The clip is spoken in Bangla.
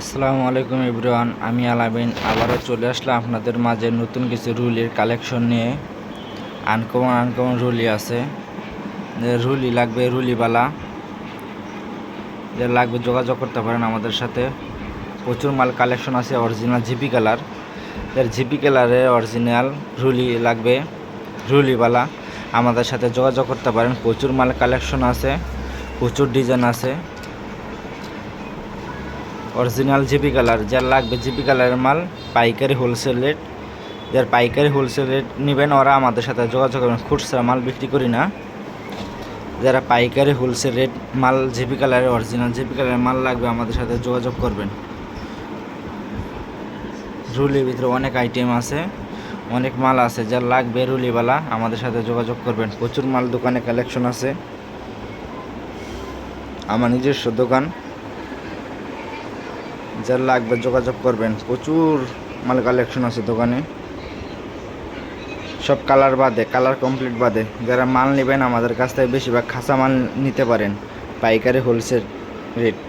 আসসালামু আলাইকুম এভরিওয়ান আমি আলামিন। আবারও চলে আসলাম আপনাদের মাঝে নতুন কিছু রুলির কালেকশন নিয়ে। আনকমন আনকমন রুলি আছে। রুলি লাগবে রুলিবালা। যে লাগবে যোগাযোগ করতে পারেন আমাদের সাথে। প্রচুর মাল কালেকশন আছে, অরিজিনাল জিপি কালার। এর জিপি কালারে অরিজিনাল রুলি লাগবে, রুলিবালা। আমাদের সাথে যোগাযোগ করতে পারেন। প্রচুর মাল কালেকশন আছে, প্রচুর ডিজাইন আছে। অরিজিনাল জিপি কালার, যার লাগবে জিপি কালারের মাল, পাইকারি হোলসেল রেট যার পাইকারি হোলসেল রেট নেবেন, ওরা আমাদের সাথে যোগাযোগ করবেন। খুচরা মাল বিক্রি করি না। যারা পাইকারি হোলসেল রেট মাল, জিপি কালারের, অরিজিনাল জিপি কালারের মাল লাগবে, আমাদের সাথে যোগাযোগ করবেন। রুলির ভিতরে অনেক আইটেম আছে, অনেক মাল আছে, যার লাগবে রুলিওয়ালা, আমাদের সাথে যোগাযোগ করবেন। প্রচুর মাল দোকানে কালেকশন আছে। আমার নিজস্ব দোকান। যার লাগবে যোগাযোগ করবেন। প্রচুর মাল কালেকশন আছে দোকানে। সব কালার বাদে কালার কমপ্লিট বাদে। যারা মাল নেবেন আমাদের কাছ থেকে বেশিরভাগ খাসা মাল নিতে পারেন। পাইকারি হোলসেল রেট